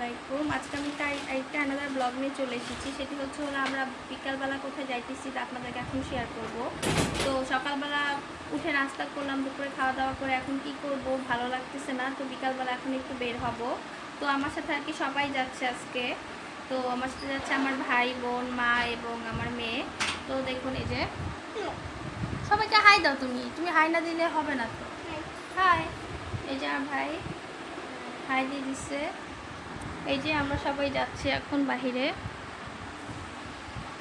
আলাইকুম। আজকে আমি তাই একটা আনাদার ব্লগ নিয়ে চলে এসেছি। সেটি হচ্ছে হলো আমরা বিকালবেলা কোথায় যাইতেছি তা আপনাদেরকে এখন শেয়ার করব। তো সকালবেলা উঠে নাস্তা করলাম দুপুরে খাওয়া দাওয়া করে এখন কি করব? ভালো লাগতেছে না তো বিকালবেলা এখন একটু বের হব। তো আমার সাথে আর কি সবাই যাচ্ছে আজকে। তো আমার সাথে যাচ্ছে আমার ভাই বোন মা এবং আমার মেয়ে। তো দেখুন এই যে সবাইকে হাই দাও তুমি। তুমি হাই না দিলে হবে না তো। হাই এই যে আমার ভাই হাই দিয়ে দিচ্ছে এই যে আমরা সবাই যাচ্ছি এখন বাহিরে।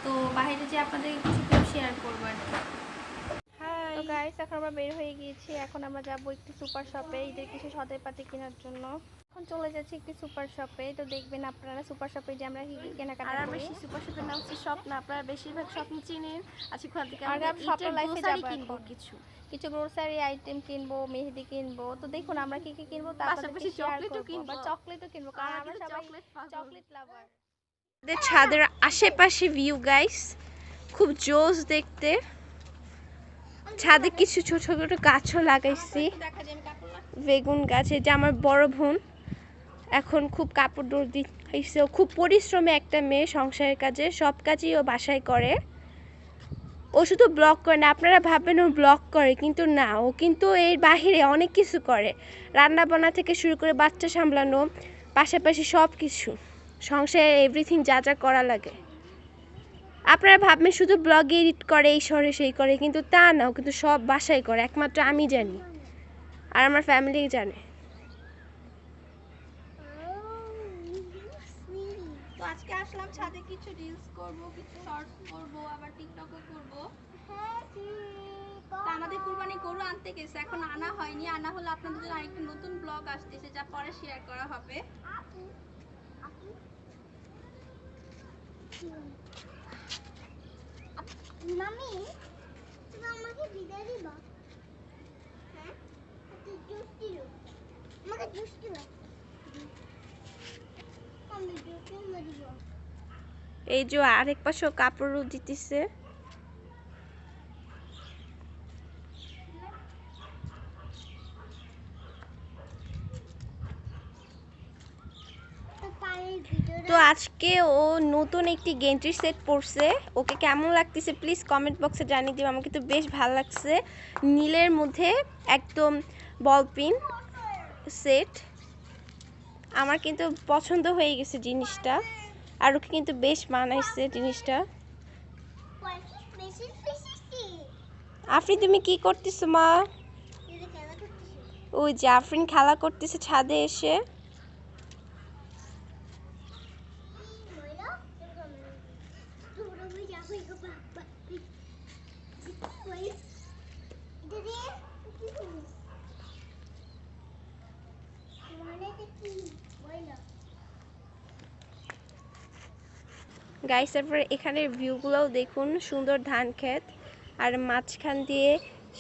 তো বাহিরে যে আপনাদের কিছু কিছু শেয়ার করব আর কি। তো গাইস এখন আমরা বের হয়ে গিয়েছি। এখন আমরা যাব একটু সুপার শপে ঈদের কিছু সদাই পাতি কেনার জন্য। এখন চলে যাচ্ছি একটু সুপার শপে। তো দেখবেন আপনারা সুপার শপে যে আমরা কি কি কেনাকাটা আর বেশি সুপার শপের নাম হচ্ছে শপ না আপনারা বেশিরভাগ শপিং চিনেন। আজকে ওখান থেকে আমরা ইটের life এ কিনবো কিছু। কিছু গ্রোসারি আইটেম কিনবো মেহেদি কিনবো। তো দেখুন আমরা কি কি কিনবো তা পাশাপাশি chocolate ও কিনবো। চকলেটও কিনবো কারণ আমরা সবাই চকলেট লাভার আমাদের ছাদের আশেপাশে ভিউ গাইস খুব জোস দেখতে। ছাদে কিছু ছোট ছোট গাছও লাগাইছি। দেখা যায় আমি কাপড় লাগাই। বেগুন গাছে যে আমার বড় বোন। এখন খুব কাপড় দিচ্ছে ও খুব পরিশ্রমে একটা মেয়ে সংসারের কাজে, সব কাজই ও বাসায় করে। ও শুধু ব্লগ করে না, আপনারা ভাববেন ও ব্লগ করে, কিন্তু না, ও কিন্তু এর বাহিরে অনেক কিছু করে। রান্না বান্না থেকে শুরু করে বাচ্চা সামলানো, পাশাপাশি সব কিছু। সংসারে এভরিথিং যা যা করা লাগে। আপনারা ভাববেন শুধু ব্লগে এডিট করে, এই শহরে সেই করে, কিন্তু তা না, ও কিন্তু সব বাসায় করে, একমাত্র আমি জানি। আর আমার ফ্যামিলি জানে তো আজকে আসলাম ছাদে কিছু রিলস করব কিছু শর্টস করব আবার টিকটকও করব। তা আমাদের কুরবানি গরু আনতে গেছে এখন আনা হয়নি। আনা হলে আপনাদের জন্য আরেকটা নতুন ব্লগ আসতেছে যা পরে শেয়ার করা হবে। মামি তুমি আমাকে বিদায় দিবা? হ্যাঁ? জুস দিলো আমাকে জুস দিব এই যে আরেক পাশে কাপড়ও দিতেছে। তো আজকে ও নতুন একটি গেঞ্জির সেট পরছে। ওকে কেমন লাগতেছে প্লিজ কমেন্ট বক্সে জানিয়ে দিও আমাকে তো বেশ ভালো লাগছে। নীলের মধ্যে একদম বল পিন সেট আমার কিন্তু পছন্দ হয়ে গেছে জিনিসটা। আর ওকে কিন্তু বেশ মানাইছে জিনিসটা। বেশি বেশি আফরি তুমি কি করতেছো, মা? ওই যে আফরিন খেলা করতেছে ছাদে এসে তোমরা বই যাব গো বাবা ময়লা এটা দিয়ে কি করব মানে কি ময়লা গাইস তারপরে এখানের ভিউগুলোও দেখুন সুন্দর ধান ক্ষেত। আর মাঝখান দিয়ে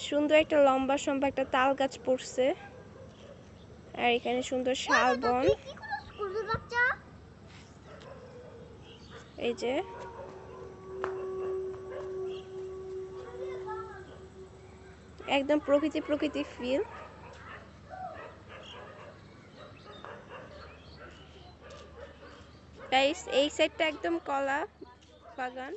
সুন্দর একটা লম্বা সম্বা একটা তাল গাছ পড়ছে। আর এখানে সুন্দর শাল বন। এই যে। একদম প্রকৃতি প্রকৃতি ফিল গাইস এই সাইডটা একদম কলা বাগান।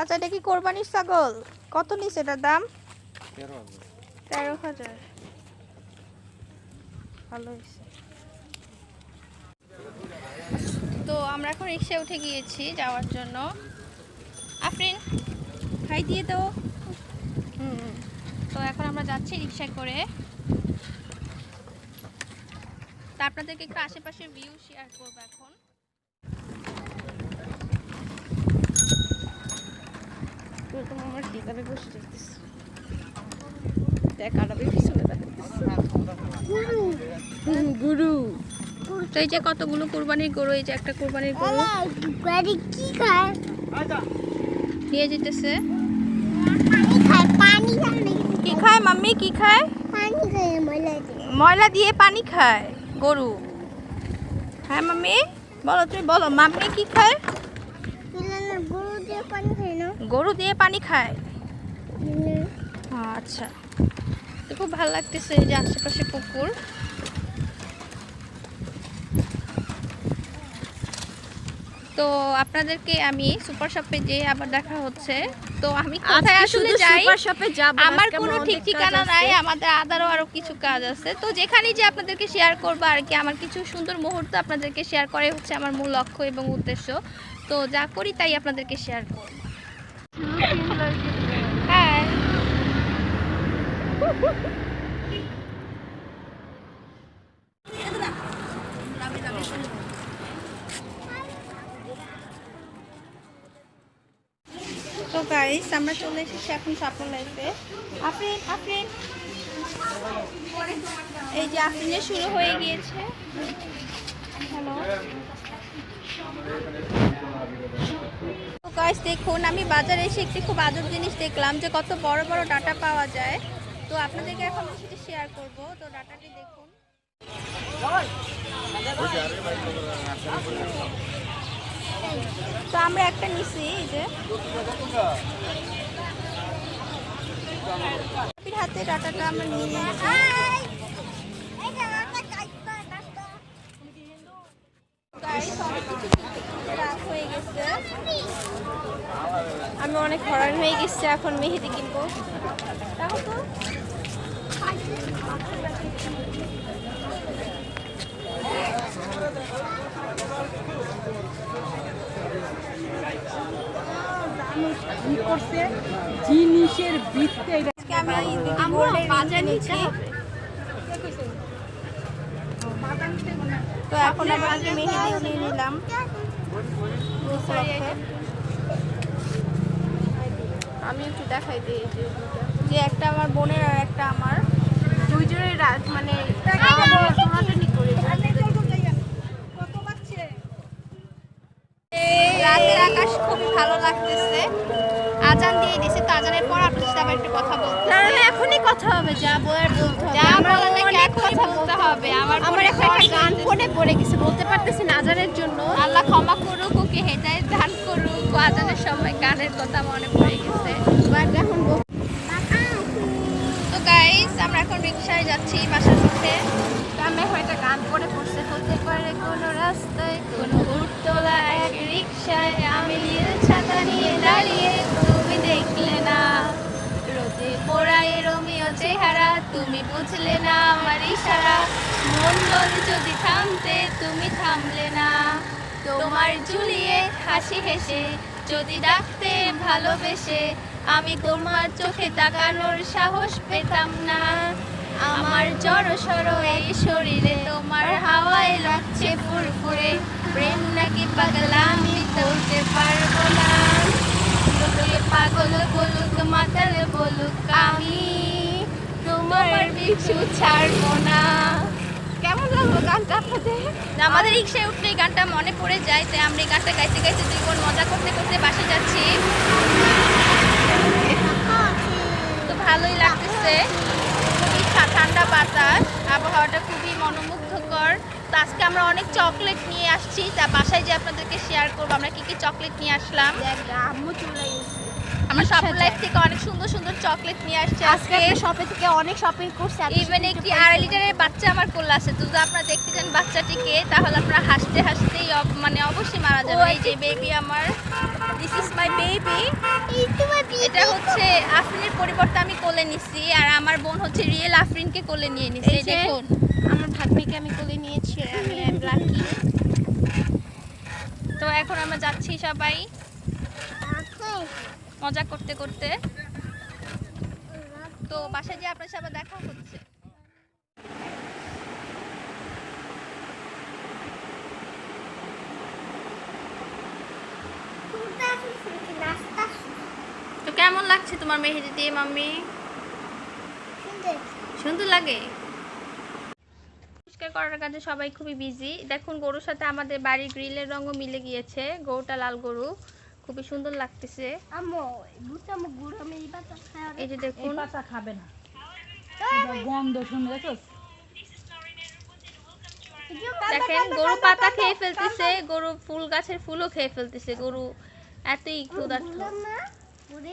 আচ্ছা এটা কি কোরবানির ছাগল? কত নিছে এটার দাম? তেরো হাজার। তেরো হাজার। ভালো হয়েছে তো আমরা এখন রিক্সায় উঠে গিয়েছি যাওয়ার জন্য। আফরিন হাই দিয়ে দাও। তো এখন আমরা যাচ্ছি রিক্সায় করে। তা আপনাদেরকে একটু আশেপাশের ভিউ শেয়ার করব এখন। আমার বসে দেখ পিছনে দেখাচ্ছিস গুরু। তো এই যে কতগুলো কোরবানির গরু এই যে একটা কোরবানির গরু। কি খায়? নিয়ে যেতেছে। পানি খায় পানি খায় কি খায় মাম্মি? কি খায়? পানি খায় ময়লা দিয়ে। ময়লা দিয়ে পানি খায় গরু। হ্যাঁ মাম্মি? বলো তুমি বলো। মাম্মি কি খায়? গরু দিয়ে পানি খাই না? গরু দিয়ে পানি খায়। আচ্ছা। তো খুব ভালো লাগতেছে এই যে আশেপাশে পুকুর। তো আপনাদেরকে আমি সুপার শপে যে আবার দেখা হচ্ছে। তো আমি কোথায় আসলে যাই? শপে যাব আমার কোনো ঠিক ঠিকানা নাই আমাদের আদারও আরও কিছু কাজ আছে। তো যেখানেই যে আপনাদেরকে শেয়ার করব আর কি আমার কিছু সুন্দর মুহূর্ত আপনাদেরকে শেয়ার করাই হচ্ছে আমার মূল লক্ষ্য এবং উদ্দেশ্য। তো যা করি তাই আপনাদেরকে শেয়ার করব। হ্যাঁ তো গাইস আমরা চলে এসেছি এখন সাপন লাইফে আফরিন আফরিন। এই যে আফরিনের শুরু হয়ে গিয়েছে। হ্যালো গাইস দেখুন, আমি বাজারে এসে একটি খুব আজব জিনিস দেখলাম যে কত বড় বড় ডাটা পাওয়া যায়। তো আপনাদেরকে এখন সেটা শেয়ার করব। তো ডাটাটি দেখুন। তো আমরা একটা নিছি, এই যে। হাতে ডাটাটা আমরা নিয়ে আমি অনেক হরান হয়ে গেছি, এখন মেহেদি কিনবো। তো জিনিসের আমি তো এখন নিলাম আমি একটু দেখাই দিই যে একটা আমার বোনের আর একটা আমার দুইজনের মানে আকাশ খুব ভালো লাগতেছে। আজান দিয়ে দিছে তো আজানের পর আপনার সাথে আবার একটু কথা বলতে না না এখনই কথা হবে যা বলার বলতে হবে। যা বলার নাকি এখনই কথা বলতে হবে। আমার আমার একটা গান। ফোনে পড়ে গেছে বলতে পারতেছি না আজানের জন্য। আল্লাহ ক্ষমা করুক ওকে হেদায়ত দান করুক। আজানের সময় গানের কথা মনে পড়ে গেছে। বাট এখন তো গাইস আমরা এখন রিক্সায় যাচ্ছি বাসার পথে আমি এখন একটা গান পড়ে পড়ছে। হতে পারে কোনো রাস্তায়, কোনো উঠতলা এক রিক্সায় আমি নীল ছাতা নিয়ে দাঁড়িয়ে তুমি দেখলে না। রোদে পোড়ায় রোমিও চেহারা, তুমি বুঝলে না আমার ইশারা। মন বল যদি থামতে, তুমি থামলে না। তোমার ঝুলিয়ে হাসি হেসে, যদি ডাকতে ভালোবেসে, আমি তোমার চোখে তাকানোর সাহস পেতাম না। আমার জড় সড়ো এই শরীরে তোমার হাওয়ায় লাগছে ফুরফুরে। প্রেম নাকি পাগলা আমি পারব না। লোকে পাগল বলুক মাতাল বলুক আমি তোমার পিছু ছাড়বো না। কেমন লাগল গানটা আপনাদের? আমাদের রিক্সায় উঠলে এই গানটা মনে পড়ে যায় তাই আমরা এই গানটা গাইতে গাইতে দুই বোন মজা করতে করতে বাসে যাচ্ছি। তো ভালোই লাগতেছে। ঠান্ডা বাতাস, আবহাওয়াটা খুবই মনোমুগ্ধকর। তো আজকে আমরা অনেক চকলেট নিয়ে আসছি। তা বাসায় যে আপনাদেরকে শেয়ার করব, আমরা কি কি চকলেট নিয়ে আসলাম? আম্মু চলে গেছে আমরা সব লাইফ থেকে অনেক সুন্দর সুন্দর চকলেট নিয়ে আসছি আজকে শপে থেকে অনেক শপিং করছে ইভেন একটি আড়াই লিটারের বাচ্চা আমার কোলে আছে। তো যদি আপনারা দেখতে চান বাচ্চাটিকে তাহলে আপনারা হাসতে হাসতেই মানে অবশ্যই মারা যাবে এই যে বেবি আমার দিস ইজ মাই বেবি এটা হচ্ছে আফরিনের পরিবর্তে আমি কোলে নিছি আর আমার বোন হচ্ছে রিয়েল আফরিনকে কোলে নিয়ে নিছে দেখুন। আমার ভাগ্নিকে আমি কোলে নিয়েছি আমি আই লাকি তো এখন আমরা যাচ্ছি সবাই। মজা করতে করতে। তো বাসায় যে আপনার সাথে দেখা হচ্ছে। তো কেমন লাগছে তোমার মেহেদি দিয়ে মাম্মি? সুন্দর। লাগে? পরিষ্কার করার কাজে সবাই খুবই বিজি দেখুন গরুর সাথে আমাদের বাড়ির গ্রিলের রঙও মিলে গিয়েছে গরুটা লাল গরু। খুবই সুন্দর লাগতেছে। এই যে দেখুন। পাতা খাবে না। গন্ধ শুনে দেখো দেখেন গরু পাতা খেয়ে ফেলতেছে গরু ফুল গাছের ফুলও খেয়ে ফেলতেছে গরু এতই ক্ষুধার্ত।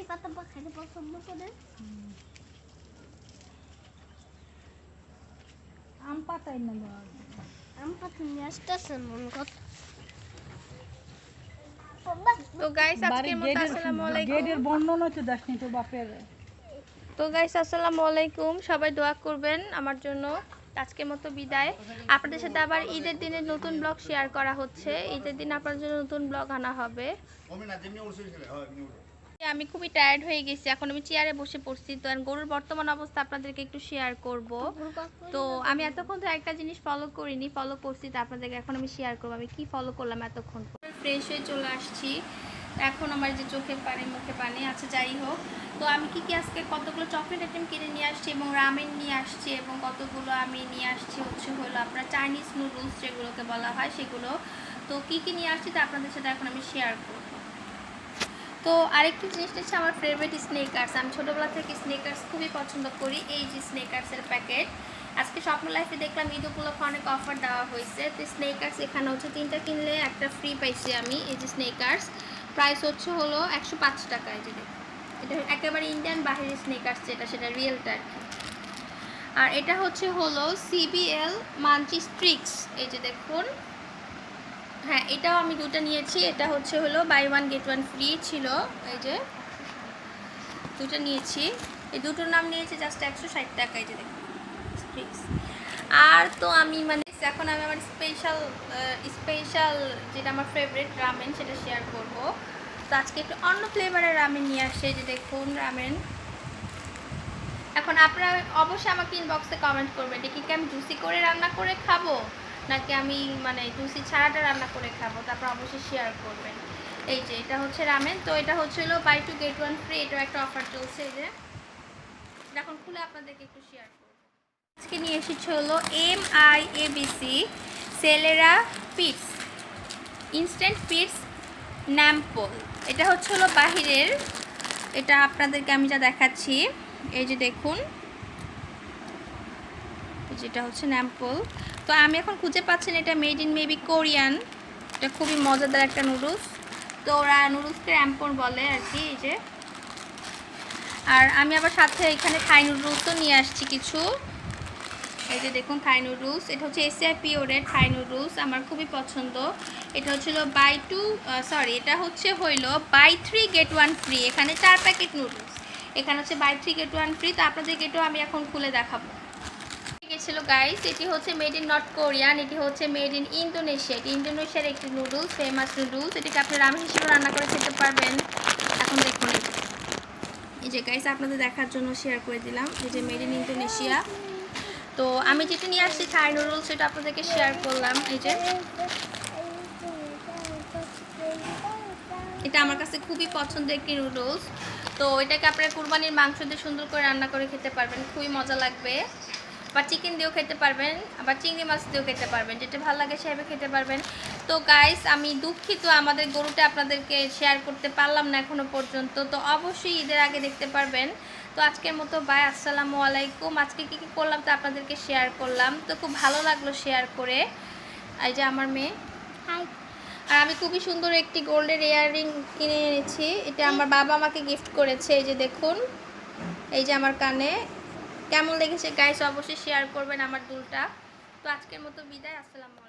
পাতা খেতে পছন্দ করে। আম পাতাই না আম পাতা নিয়ে আসতেছে মন কথা। তো গাইস আজকের মতো আসসালামু আলাইকুম। গেটের বর্ণনা তো দেখনি তো বাপের। তো গাইস আসসালামু আলাইকুম। সবাই দোয়া করবেন আমার জন্য। আজকের মতো বিদায়। আপনাদের সাথে আবার ঈদের দিনে নতুন ব্লগ শেয়ার করা হচ্ছে। ঈদের দিন আপনার জন্য নতুন ব্লগ আনা হবে। আমি খুবই টায়ার্ড হয়ে গেছি। এখন আমি চেয়ারে বসে পড়ছি। তো আর গরুর বর্তমান অবস্থা আপনাদেরকে একটু শেয়ার করব। তো আমি এতক্ষণ তো একটা জিনিস ফলো করিনি ফলো করছি তো আপনাদেরকে এখন আমি শেয়ার করব। আমি কি ফলো করলাম এতক্ষণ ফ্রেশ হয়ে চলে আসছি। এখন আমার যে চোখে পানি, মুখে পানি আচ্ছা যাই হোক। তো আমি কি কি আজকে কতগুলো চকলেট আইটেম কিনে নিয়ে আসছি এবং রামেন নিয়ে আসছি এবং কতগুলো আমি নিয়ে আসছি হচ্ছে হলো আপনার চাইনিজ নুডলস যেগুলোকে বলা হয় সেগুলো। তো কি কি নিয়ে আসছি তা আপনাদের সাথে এখন আমি শেয়ার করব। তো আরেকটি জিনিসটা হচ্ছে আমার ফেভারিট স্নেকার্স আমি ছোটোবেলা থেকে স্নেকার্স খুবই পছন্দ করি। এই যে স্নেকার্সের প্যাকেট আজকে স্বপ্ন লাইফে দেখলাম ঈদ উপলক্ষে অনেক অফার দেওয়া হয়েছে। তো স্নেকার্স এখানে হচ্ছে তিনটা কিনলে একটা ফ্রি পাইছি আমি, এই যে স্নেকার্স প্রাইস হচ্ছে হলো একশো পাঁচ টাকা, এই যে। এটা একেবারে ইন্ডিয়ান বাহিরের স্নেকার্স যেটা, সেটা রিয়েলটা আর কি। আর এটা হচ্ছে হলো সিবিএল মানচি স্ট্রিক্স এই যে দেখুন। হ্যাঁ এটাও আমি দুটো নিয়েছি। এটা হচ্ছে হলো buy one get one free ছিল, এই যে। দুটো নিয়েছি। এই দুটোর নাম নিয়েছি জাস্ট একশো ষাট টাকা, এই যে দেখুন। স্ট্রিক্স আর তো আমি মানে এখন আমি আমার স্পেশাল স্পেশাল যেটা আমার ফেভারিট রামেন সেটা শেয়ার করব। তো আজকে একটু অন্য ফ্লেভারের রামেন নিয়ে আসছে যে দেখুন রামেন এখন আপনারা অবশ্যই আমাকে ইনবক্সে কমেন্ট করবেন এটা কি আমি জুসি করে রান্না করে খাব? নাকি আমি মানে জুসি ছাড়াটা রান্না করে খাব? তারপর অবশ্যই শেয়ার করবেন। এই যে, এটা হচ্ছে রামেন তো এটা হচ্ছে হলো buy two get one free এটাও একটা অফার চলছে এই যে। এখন খুলে আপনাদেরকে একটু শেয়ার করব। আজকে নিয়ে এসেছি হলো এম আই এ বিসি সেলেরা পিটস ইনস্ট্যান্ট পিটস ন্যাম্পল এটা হচ্ছে হলো বাহিরের, এটা আপনাদেরকে আমি যা দেখাচ্ছি, এই যে দেখুন যেটা হচ্ছে ন্যাম্পল তো আমি এখন খুঁজে পাচ্ছি না, এটা মেড ইন মেবি কোরিয়ান, এটা খুবই মজাদার একটা নুডলস। তো ওরা নুডলসকে র্যাম্পল বলে আর কি, এই যে। আর আমি আবার সাথে এখানে থাই নুডলসও নিয়ে আসছি কিছু। এই যে দেখুন থাই নুডলস এটা হচ্ছে এসিআই পিওরের থাই নুডলস আমার খুবই পছন্দ। এটা হচ্ছিল বাই টু সরি এটা হচ্ছে হইল buy three get one free এখানে চার প্যাকেট নুডলস এখানে হচ্ছে buy three get one free তো আপনাদের গেটও আমি এখন খুলে দেখাবো। গেছিল গাইস এটি হচ্ছে মেড ইন নর্থ কোরিয়ান এটি হচ্ছে মেড ইন ইন্দোনেশিয়া এটি ইন্দোনেশিয়ার একটি নুডলস ফেমাস নুডলস এটিকে আপনি রামেন হিসেবে রান্না করে খেতে পারবেন। এখন দেখুন। এই যে। এই যে গাইস আপনাদের দেখার জন্য শেয়ার করে দিলাম। এই যে মেড ইন ইন্দোনেশিয়া তো আমি যেটা নিয়ে আসছি থাই নুডলস, সেটা আপনাদেরকে শেয়ার করলাম, এই যে। এটা আমার কাছে খুবই পছন্দের একটি নুডলস। তো এটাকে আপনারা কুরবানির মাংস দিয়ে সুন্দর করে রান্না করে খেতে পারবেন, খুবই মজা লাগবে। বা চিকেন দিয়েও খেতে পারবেন, আবার চিংড়ি মাছ দিয়েও খেতে পারবেন, যেটা ভালো লাগে সেভাবে খেতে পারবেন। তো গাইস আমি দুঃখিত আমাদের গরুটা আপনাদেরকে শেয়ার করতে পারলাম না এখনও পর্যন্ত। তো অবশ্যই ঈদের আগে দেখতে পারবেন। তো আজকের মতো বাই আসসালামু আলাইকুম। আজকে কী কী করলাম তো আপনাদেরকে শেয়ার করলাম। তো খুব ভালো লাগল শেয়ার করে। এই যে আমার মেয়ে। আর আমি খুবই সুন্দর একটি গোল্ডের ইয়াররিং কিনে এনেছি। এটা আমার বাবা আমাকে গিফট করেছে এই যে দেখুন। এই যে আমার কানে। কেমন লেগেছে গাইস অবশ্যই শেয়ার করবেন আমার দুলটা। তো আজকের মতো বিদায় আসসালামু